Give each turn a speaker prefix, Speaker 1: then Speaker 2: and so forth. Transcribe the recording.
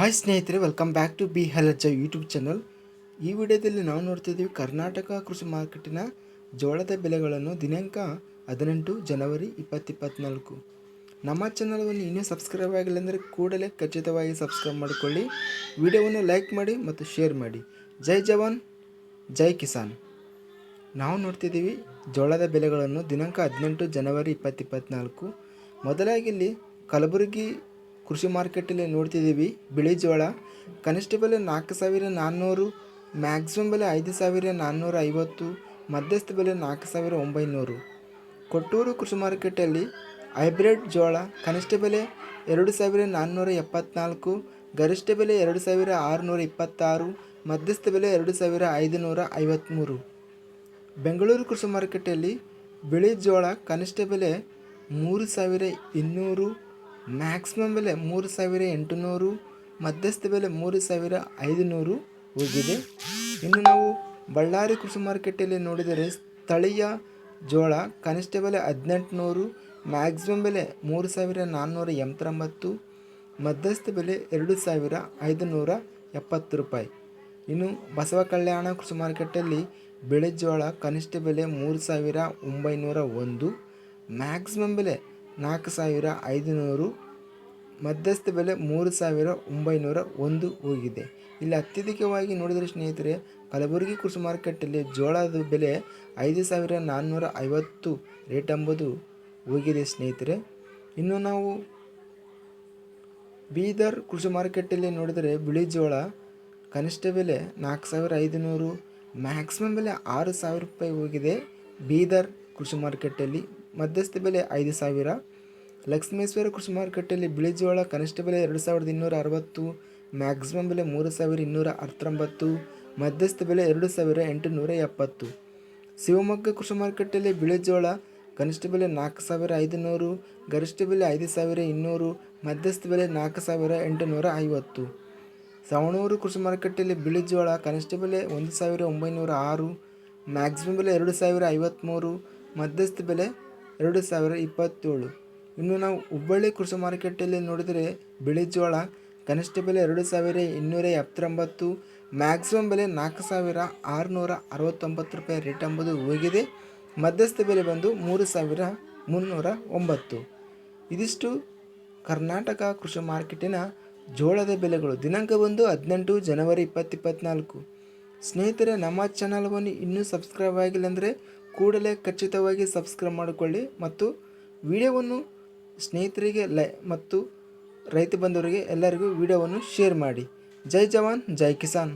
Speaker 1: Hi ಸ್ನೇಹಿತರೆ welcome back to ಬಿ ಹೆಲರ್ಜ ಯೂಟ್ಯೂಬ್ ಚಾನಲ್ ಈ ವಿಡಿಯೋದಲ್ಲಿ ನಾವು ನೋಡ್ತಿದ್ದೀವಿ ಕರ್ನಾಟಕ ಕೃಷಿ ಮಾರ್ಕೆಟಿನ ಜೋಳದ ಬೆಲೆಗಳನ್ನು ದಿನಾಂಕ ಹದಿನೆಂಟು ಜನವರಿ ಇಪ್ಪತ್ತಿಪ್ಪತ್ನಾಲ್ಕು. ನಮ್ಮ ಚಾನಲನ್ನು ಇನ್ನೂ ಸಬ್ಸ್ಕ್ರೈಬ್ ಆಗಿಲ್ಲ ಅಂದರೆ ಕೂಡಲೇ ಖಚಿತವಾಗಿ ಸಬ್ಸ್ಕ್ರೈಬ್ ಮಾಡಿಕೊಳ್ಳಿ. ವಿಡಿಯೋವನ್ನು ಲೈಕ್ ಮಾಡಿ ಮತ್ತು ಶೇರ್ ಮಾಡಿ. ಜೈ ಜವಾನ್, ಜೈ ಕಿಸಾನ್. ನಾವು ನೋಡ್ತಿದ್ದೀವಿ ಜೋಳದ ಬೆಲೆಗಳನ್ನು ದಿನಾಂಕ ಹದಿನೆಂಟು ಜನವರಿ ಇಪ್ಪತ್ತಿಪ್ಪತ್ನಾಲ್ಕು. ಮೊದಲಾಗಿ ಇಲ್ಲಿ ಕಲಬುರಗಿ ಕೃಷಿ ಮಾರ್ಕೆಟಲ್ಲಿ ನೋಡ್ತಿದ್ದೀವಿ. ಬಿಳಿ ಜೋಳ ಕನಿಷ್ಠ ಬೆಲೆ ನಾಲ್ಕು ಸಾವಿರ ನಾನ್ನೂರು ಮ್ಯಾಕ್ಸಿಮಮ್ ಬೆಲೆ ಐದು ಸಾವಿರ ನಾನ್ನೂರ ಐವತ್ತು, ಮಧ್ಯಸ್ಥ ಬೆಲೆ ನಾಲ್ಕು ಸಾವಿರ ಒಂಬೈನೂರು. ಕೊಟ್ಟೂರು ಕೃಷಿ ಮಾರ್ಕೆಟಲ್ಲಿ ಹೈಬ್ರಿಡ್ ಜೋಳ ಕನಿಷ್ಠ ಬೆಲೆ ಎರಡು ಸಾವಿರ ನಾನ್ನೂರ ಎಪ್ಪತ್ನಾಲ್ಕು, ಗರಿಷ್ಠ ಬೆಲೆ ಎರಡು ಸಾವಿರ ಆರುನೂರ ಇಪ್ಪತ್ತಾರು, ಮಧ್ಯಸ್ಥ ಬೆಲೆ ಎರಡು ಸಾವಿರ ಐದುನೂರ ಐವತ್ತ್ಮೂರು ಬೆಂಗಳೂರು ಕೃಷಿ ಮಾರುಕಟ್ಟೆಯಲ್ಲಿ ಬಿಳಿ ಜೋಳ ಕನಿಷ್ಠ ಬೆಲೆ ಮೂರು ಸಾವಿರ ಇನ್ನೂರು ಮ್ಯಾಕ್ಸಿಮಮ್ ಬೆಲೆ ಮೂರು ಸಾವಿರ ಎಂಟುನೂರು, ಮಧ್ಯಸ್ಥ ಬೆಲೆ ಮೂರು ಸಾವಿರ ಐದುನೂರು ಹೋಗಿದೆ. ಇನ್ನು ನಾವು ಬಳ್ಳಾರಿ ಕೃಷಿ ಮಾರುಕಟ್ಟೆಯಲ್ಲಿ ನೋಡಿದರೆ ಸ್ಥಳೀಯ ಜೋಳ ಕನಿಷ್ಠ ಬೆಲೆ ಹದಿನೆಂಟುನೂರು ಮ್ಯಾಕ್ಸಿಮಮ್ ಬೆಲೆ ಮೂರು ಸಾವಿರ ನಾನ್ನೂರ ಎಂಬತ್ತೊಂಬತ್ತು, ಮಧ್ಯಸ್ಥ ಬೆಲೆ ಎರಡು ಸಾವಿರ ಐದುನೂರ ಎಪ್ಪತ್ತು ರೂಪಾಯಿ. ಇನ್ನು ಬಸವ ಕಲ್ಯಾಣ ಕೃಷಿ ಮಾರುಕಟ್ಟೆಯಲ್ಲಿ ಬೆಳೆಜೋಳ ಕನಿಷ್ಠ ಬೆಲೆ ಮೂರು ಸಾವಿರ ಒಂಬೈನೂರ ಒಂದು ಮ್ಯಾಕ್ಸಿಮಮ್ ಬೆಲೆ ನಾಲ್ಕು ಸಾವಿರ ಐದುನೂರು, ಮಧ್ಯಸ್ಥ ಬೆಲೆ ಮೂರು ಸಾವಿರ ಒಂಬೈನೂರ ಒಂದು ಹೋಗಿದೆ. ಇಲ್ಲಿ ಅತ್ಯಧಿಕವಾಗಿ ನೋಡಿದರೆ ಸ್ನೇಹಿತರೆ, ಕಲಬುರಗಿ ಕೃಷಿ ಮಾರುಕಟ್ಟೆಯಲ್ಲಿ ಜೋಳದ ಬೆಲೆ ಐದು ಸಾವಿರ ನಾನ್ನೂರ ಐವತ್ತು ರೇಟ್ ಎಂಬುದು ಹೋಗಿದೆ ಸ್ನೇಹಿತರೆ. ಇನ್ನು ನಾವು ಬೀದರ್ ಕೃಷಿ ಮಾರುಕಟ್ಟೆಯಲ್ಲಿ ನೋಡಿದರೆ ಬಿಳಿ ಜೋಳ ಕನಿಷ್ಠ ಬೆಲೆ ನಾಲ್ಕು ಸಾವಿರ ಐದುನೂರು, ಮ್ಯಾಕ್ಸಿಮಮ್ ಬೆಲೆ ಆರು ಸಾವಿರ ರೂಪಾಯಿ ಹೋಗಿದೆ ಬೀದರ್ ಕೃಷಿ ಮಾರುಕಟ್ಟೆಯಲ್ಲಿ. ಮಧ್ಯಸ್ಥ ಬೆಲೆ ಐದು ಸಾವಿರ ಲಕ್ಷ್ಮೇಶ್ವರ ಕೃಷಿ ಮಾರುಕಟ್ಟೆಯಲ್ಲಿ ಬಿಳಿ ಜೋಳ, ಕನಿಷ್ಠ ಬೆಲೆ ಎರಡು ಸಾವಿರದ ಇನ್ನೂರ ಅರವತ್ತು ಮ್ಯಾಕ್ಸಿಮಮ್ ಬೆಲೆ ಮೂರು ಸಾವಿರ ಇನ್ನೂರ ಹತ್ತೊಂಬತ್ತು ಮಧ್ಯಸ್ಥ ಬೆಲೆ ಎರಡು ಸಾವಿರ ಎಂಟುನೂರ ಎಪ್ಪತ್ತು. ಶಿವಮೊಗ್ಗ ಕೃಷಿ ಮಾರುಕಟ್ಟೆಯಲ್ಲಿ ಬಿಳಿ ಜೋಳ, ಕನಿಷ್ಠ ಬೆಲೆ ನಾಲ್ಕು ಸಾವಿರ ಐದುನೂರು, ಗರಿಷ್ಠ ಬೆಲೆ ಐದು ಸಾವಿರ ಇನ್ನೂರು, ಮಧ್ಯಸ್ಥ ಬೆಲೆ ನಾಲ್ಕು ಸಾವಿರ ಎಂಟುನೂರ ಐವತ್ತು. ಸವಣೂರು ಕೃಷಿ ಮಾರುಕಟ್ಟೆಯಲ್ಲಿ ಬಿಳಿ ಜೋಳ, ಕನಿಷ್ಠ ಬೆಲೆ ಒಂದು ಸಾವಿರ ಒಂಬೈನೂರ ಆರು ಮ್ಯಾಕ್ಸಿಮಮ್ ಬೆಲೆ ಎರಡು ಸಾವಿರ ಐವತ್ತ್ಮೂರು ಮಧ್ಯಸ್ಥ ಬೆಲೆ ಎರಡು ಸಾವಿರ ಇಪ್ಪತ್ತೇಳು. ಇನ್ನು ನಾವು ಹುಬ್ಬಳ್ಳಿ ಕೃಷಿ ಮಾರುಕಟ್ಟೆಯಲ್ಲಿ ನೋಡಿದರೆ ಬಿಳಿ ಜೋಳ ಕನಿಷ್ಠ ಬೆಲೆ ಎರಡು ಸಾವಿರ ಇನ್ನೂರ ಎಪ್ಪತ್ತೊಂಬತ್ತು ಮ್ಯಾಕ್ಸಿಮಮ್ ಬೆಲೆ ನಾಲ್ಕು ಸಾವಿರ ಆರುನೂರ ಅರವತ್ತೊಂಬತ್ತು ರೂಪಾಯಿ ರೇಟ್ ಎಂಬುದು ಹೋಗಿದೆ. ಮಧ್ಯಸ್ಥ ಬೆಲೆ ಬಂದು ಮೂರು ಸಾವಿರ ಮುನ್ನೂರ ಒಂಬತ್ತು. ಇದಿಷ್ಟು ಕರ್ನಾಟಕ ಕೃಷಿ ಮಾರ್ಕೆಟಿನ ಜೋಳದ ಬೆಲೆಗಳು. ದಿನಾಂಕ ಬಂದು ಹದಿನೆಂಟು ಜನವರಿ ಇಪ್ಪತ್ತಿಪ್ಪತ್ನಾಲ್ಕು ಸ್ನೇಹಿತರೆ, ನಮ್ಮ ಚಾನಲ್ವನ್ನು ಇನ್ನೂ ಸಬ್ಸ್ಕ್ರೈಬ್ ಆಗಿಲ್ಲ ಅಂದರೆ ಕೂಡಲೇ ಖಚಿತವಾಗಿ ಸಬ್ಸ್ಕ್ರೈಬ್ ಮಾಡಿಕೊಳ್ಳಿ ಮತ್ತು ವಿಡಿಯೋವನ್ನು ಸ್ನೇಹಿತರಿಗೆ ಲೈ ಮತ್ತು ರೈತ ಬಂಧುವರಿಗೆ ಎಲ್ಲರಿಗೂ ವಿಡಿಯೋವನ್ನು ಶೇರ್ ಮಾಡಿ. ಜೈ ಜವಾನ್ ಜೈ ಕಿಸಾನ್.